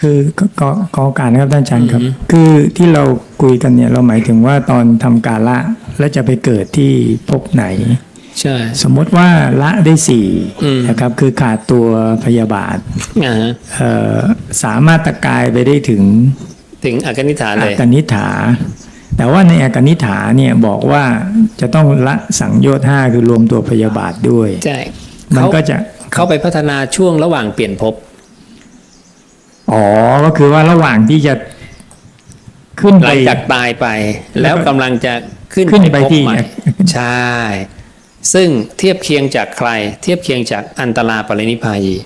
คือก็ก็ขอโอกาสนะครับท่านอาจารย์ครับ คือที่เราคุยกันเนี่ยเราหมายถึงว่าตอนทำกาละแล้วจะไปเกิดที่ภพไหนใช่สมมติว่าละได้สี่อืมนะครับ คือขาดตัวพยาบาทอ่าฮะเอ่อสามารถตะกายไปได้ถึง ถึงอากนิฐานอาเลยกนิฐา แต่ว่าในอากนิฐาเนี่ยบอกว่าจะต้องละสังโยชน์ห้าคือรวมตัวพยาบาทด้วย ใช่ มันเขาก็จะเขาไปพัฒนาช่วงระหว่างเปลี่ยนภพ อ๋อ ก็คือว่าระหว่างที่จะขึ้นหไป ลังจากตายไป แล้วกำลังจะขึ้นขึ้นไปภพที่ใหม่ใช่ ซึ่งเทียบเคียงจากใคร เทียบเคียงจากอันตราปรินิพพายี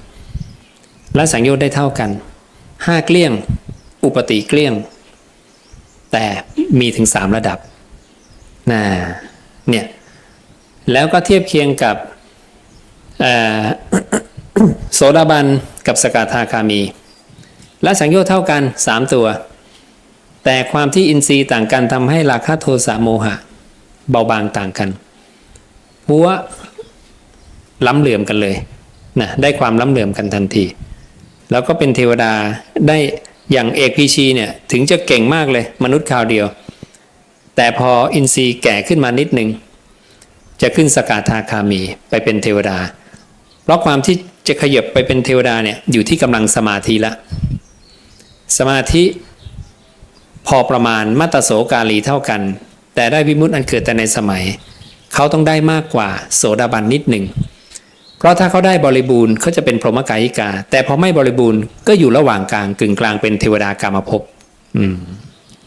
และสังโยชน์ได้เท่ากันห้าเกลี้ยง อุปติเกลี้ยง แต่มีถึงสามระดับนะเนี่ยแล้วก็เทียบเคียงกับเอ่อ โสดาบันกับสกทาคามี และสังโยชน์เท่ากันสามตัว แต่ความที่อินทรีย์ต่างกันทำให้ราคะโทสะโมหะ เบาบางต่างกันหัวล้ำเหลื่อมกันเลยนะได้ความล้ำเหลื่อมกันทันที แล้วก็เป็นเทวดาได้อย่างเอกพีชีเนี่ยถึงจะเก่งมากเลยมนุษย์คราวเดียว แต่พออินทรีย์แก่ขึ้นมานิดหนึ่งจะขึ้นสกาธาคามีไปเป็นเทวดา เพราะความที่จะขยับไปเป็นเทวดาเนี่ยอยู่ที่กำลังสมาธิละ สมาธิพอประมาณมัตตโสกาลีเท่ากัน แต่ได้วิมุตติอันเกิดแต่ในสมัย เขาต้องได้มากกว่าโสดาบันนิดหนึ่ง เพราะถ้าเขาได้บริบูรณ์เขาจะเป็นพรหมกายิกา แต่พอไม่บริบูรณ์ก็อยู่ระหว่างกลางกึ่งกลางเป็นเทวดากามภพอืม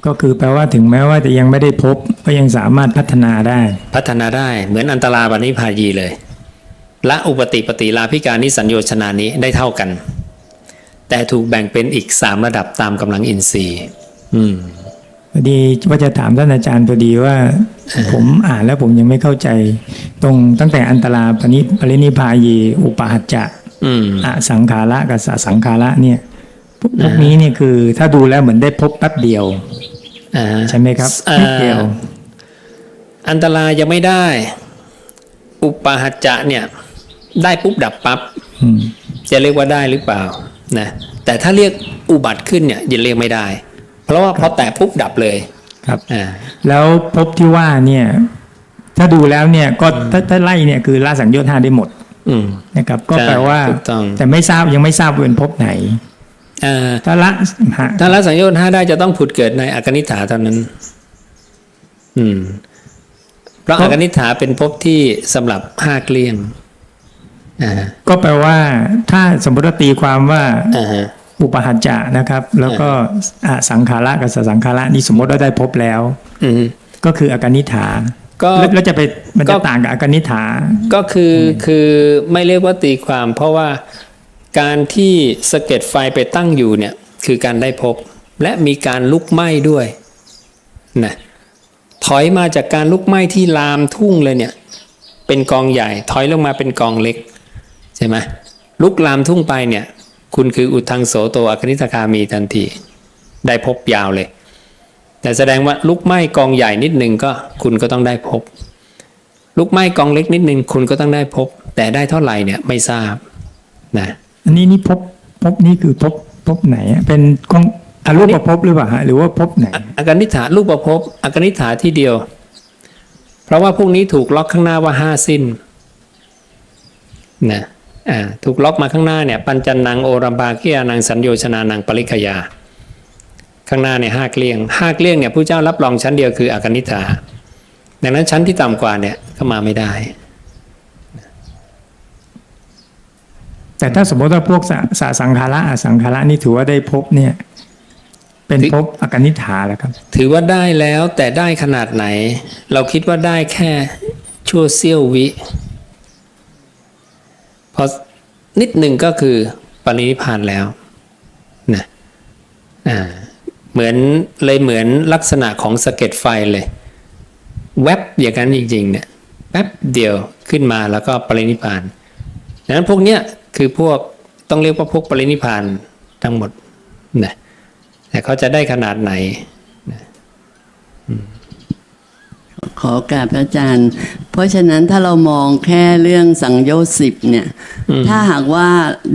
ก็คือแปลว่าถึงแม้ว่าจะยังไม่ได้พบก็ยังสามารถพัฒนาได้ พัฒนาได้เหมือนอันตราบันิพพายีเลย ละอุปติปฏิลาภิการนิสัญโยชนานี้ได้เท่ากัน แต่ถูกแบ่งเป็นอีกสามระดับตามกำลังอินทรีย์ อืมพอดีว่าจะถามท่านอาจารย์พอดีว่า ผมอ่านแล้วผมยังไม่เข้าใจ ตรงตั้งแต่อันตราปณิปรินิพพายีอุปหัจจะอืมอสังขาระกับสสังขาระเนี่ยพวกพวกนี้เนี่ยคือถ้าดูแล้วเหมือนได้พบแป๊บเดียวอ่าใช่ไหมครับอ่านิดเดียว อันตรายยังไม่ได้ อุปาหัจจะเนี่ย ได้ปุ๊บดับปั๊บอืมจะเรียกว่าได้หรือเปล่า นะแต่ถ้าเรียกอุบัติขึ้นเนี่ยยังเรียกไม่ได้ เพราะว่าพอแตะปุ๊บดับเลยครับอ่าแล้วพบที่ว่าเนี่ยถ้าดูแล้วเนี่ยก็ถ้าถ้าไล่เนี่ยคือละสังโยชน์ห้าได้หมดอืมนะครับ ก็ใช่แปลว่าถูกต้องแต่ไม่ทราบยังไม่ทราบว่าเป็นพบไหนอ่าถ้าละฮะถ้าละสังโยชน์ห้าได้จะต้องผุดเกิดในอากนิฐาเท่านั้น อืมเพราะอากนิฐาเป็นภพที่สำหรับห้าเกลี้ยงอ่า ก็แปลว่าถ้าสมมติว่าตีความว่าอ่าฮะอุปหัจจะนะครับ แล้วก็อสังขาระกับสสังขาระนี่สมมติว่าได้พบแล้วอืมก็คืออากนิฐาก็แล้วแล้วจะไปมันก็จะต่างกับอากนิฐาก็คืออคือไม่เรียกว่าตีความ เพราะว่าการที่สะเก็ดไฟไปตั้งอยู่เนี่ย คือการได้พบ และมีการลุกไหม้ด้วยนะถอยมาจากการลุกไหม้ที่ลามทุ่งเลยเนี่ย เป็นกองใหญ่ ถอยลงมาเป็นกองเล็ก ใช่ไหมลุกลามทุ่งไปเนี่ย คุณคืออุทังโสโตอคนิตคามีทันที ได้พบยาวเลย แต่แสดงว่าลุกไหม้กองใหญ่นิดนึงก็คุณก็ต้องได้พบ ลุกไหม้กองเล็กนิดนึงคุณก็ต้องได้พบ แต่ได้เท่าไหร่เนี่ยไม่ทราบนะอันนี้นี่พบพบนี่คือพบพบไหนอะเป็นของอรูปภพหรือเปล่าฮะหรือว่าพบไหนอะอากนิฐารูปประพบอากนิฐาที่เดียว เพราะว่าพวกนี้ถูกล็อกข้างหน้าว่าห้าสิ้นนะอ่า ถูกล็อกมาข้างหน้าเนี่ยปัญจันนังโอรัมปาเกียนังสัญโยชนานังปริคยา ข้างหน้าเนี่ยห้าเกลี้ยงห้าเกลี้ยงเนี่ยผู้เจ้ารับรองชั้นเดียวคืออากนิฐาดังนั้นชั้นที่ต่ำกว่าเนี่ยก็มาไม่ได้ แต่ถ้าสมมติว่าพวกสสสังขาระอสังขาระนี่ถือว่าได้พบเนี่ยเป็นที่พบอากนิฐาแล้วครับ ถือว่าได้แล้วแต่ได้ขนาดไหน เราคิดว่าได้แค่ชั่วเสี้ยววิ พอนิดหนึ่งก็คือปรินิพานแล้วนะอ่าเหมือนเลยเหมือนลักษณะของสะเก็ดไฟเลย แวบอย่างนั้นจริงๆเนี่ยแป๊บเดียวขึ้นมาแล้วก็ปรินิพานดังนั้นพวกเนี้ยคือพวกต้องเรียกว่าพวกปรินิพานทั้งหมดนะแต่เขาจะได้ขนาดไหนขอ โอกราบพระอาจารย์ เพราะฉะนั้นถ้าเรามองแค่เรื่องสังโยชน์สิบเนี่ย ถ้าหากว่า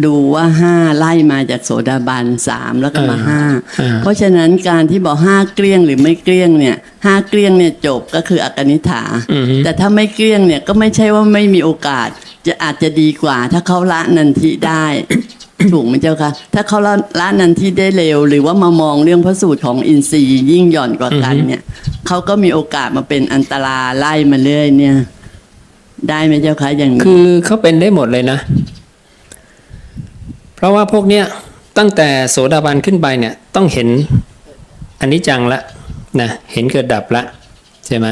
ดูว่าห้าไล่มาจากโสดาบันสามแล้วก็มาอ่าห้าอ่าเพราะฉะนั้นการที่บอกห้าเกลี้ยงหรือไม่เกลี้ยงเนี่ยห้าเกลี้ยงเนี่ยจบก็คืออกนิฐาอือฮึแต่ถ้าไม่เกลี้ยงเนี่ยก็ไม่ใช่ว่าไม่มีโอกาส จะอาจจะดีกว่า ถ้าเขาละนันทิได้ ถูกไหมเจ้าคะถ้าเขาละละนันทิได้เร็ว หรือว่ามามองเรื่องพระสูตรของอินทรีย์ยิ่งหย่อนกว่ากันเนี่ยเขาก็มีโอกาสมาเป็นอันตราไล่มาเรื่อยเนี่ย ได้ไหมเจ้าคะอย่างนี้คือเขาเป็นได้หมดเลยนะ เพราะว่าพวกเนี้ยตั้งแต่โสดาบันขึ้นไปเนี่ย ต้องเห็นอันนี้จังละนะเห็นเกิดดับละใช่ไหม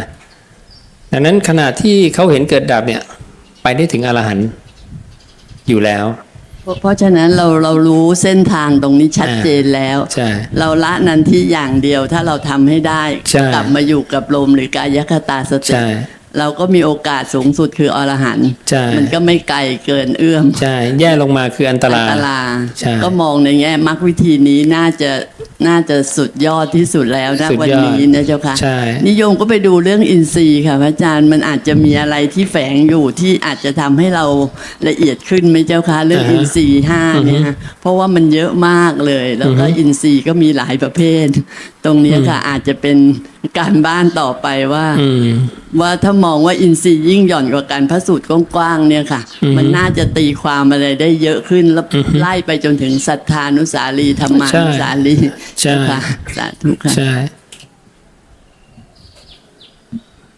ดังนั้นขณะที่เขาเห็นเกิดดับเนี่ย ไปได้ถึงอรหันต์อยู่แล้ว เพราะเพราะฉะนั้นเราเรารู้เส้นทางตรงนี้ชัดเจนแล้ว ใช่ เราละนันที่อย่างเดียวถ้าเราทำให้ได้ ใช่ กลับมาอยู่กับลมหรือกายคตาสติ ใช่ เราก็มีโอกาสสูงสุดคืออรหันต์ใช่ มันก็ไม่ไกลเกินเอื้อมใช่ แย่ลงมาคืออันตอัรายตรายใช่ ก็มองในแง่มรรควิธีนี้น่าจะ น่าจะสุดยอดที่สุดแล้วนะสุดวันยอดนี้นะเจ้าค่ะใช่ นิยมก็ไปดูเรื่องอินทรีย์ค่ะพระอาจารย์มันอาจจะมีอะไรที่แฝงอยู่ที่อาจจะทำให้เราละเอียดขึ้นไหมเจ้าค่ะเรื่องอ่าฮะอินทรีย์ห้าเนี่ยฮะเพราะว่ามันเยอะมากเลย แล้วก็อือฮึอินทรีย์ก็มีหลายประเภท ตรงเนี้ยค่ะอาจจะเป็นการบ้านต่อไปว่า อืม ว่าถ้ามองว่าอินทรีย์ยิ่งหย่อนกว่าการพระสูตรกว้างๆเนี่ยค่ะอือฮึมันน่าจะตีความอะไรได้เยอะขึ้นแล้วอือฮึไล่ไปจนถึงศรัทธานุสารีธรรมานุสารีใช่ค่ะสาธุค่ะใช่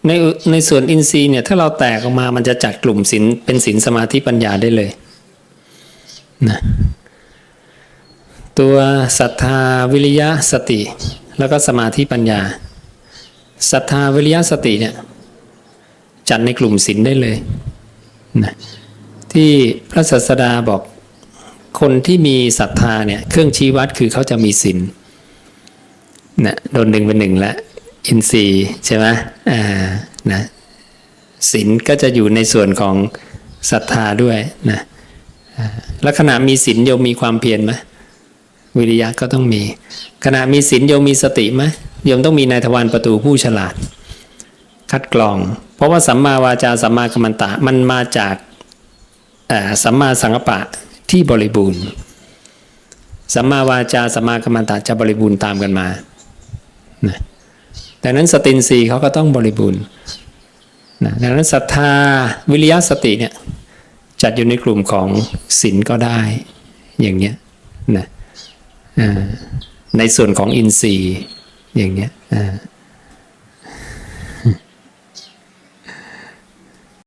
ในอุในส่วนอินทรีย์เนี่ย ถ้าเราแตกออกมามันจะจัดกลุ่มศีลเป็นศีลสมาธิปัญญาได้เลยนะตัวศรัทธาวิริยะสติ แล้วก็สมาธิปัญญาศรัทธาวิริยะสติเนี่ย จัดในกลุ่มศีลได้เลยนะที่พระศาสดาบอกคนที่มีศรัทธาเนี่ย เครื่องชี้วัดคือเขาจะมีศีล นะโดนหนึ่งเป็นหนึ่งแล้วอินทรีย์ใช่ไหมอ่านะศีลก็จะอยู่ในส่วนของศรัทธาด้วยนะแล้วขณะมีศีลโยมมีความเพียรไหมวิริยะก็ต้องมี ขณะมีศีลโยมมีสติไหมโยมต้องมีนายทวารประตูผู้ฉลาด คัดกรอง เพราะว่าสัมมาวาจาสัมมากัมมันตะมันมาจากสัมมาสังกปปะที่บริบูรณ์สัมมาวาจาสัมมากัมมันตะจะบริบูรณ์ตามกันมา นะดังนั้นสตินรีเขาก็ต้องบริบูรณ์นะดังนั้นศรัทธาวิริยะสติเนี่ยจัดอยู่ในกลุ่มของศีลก็ได้อย่างเนี้ยนะในส่วนของอินทรีย์อย่างเนี้ยอ่า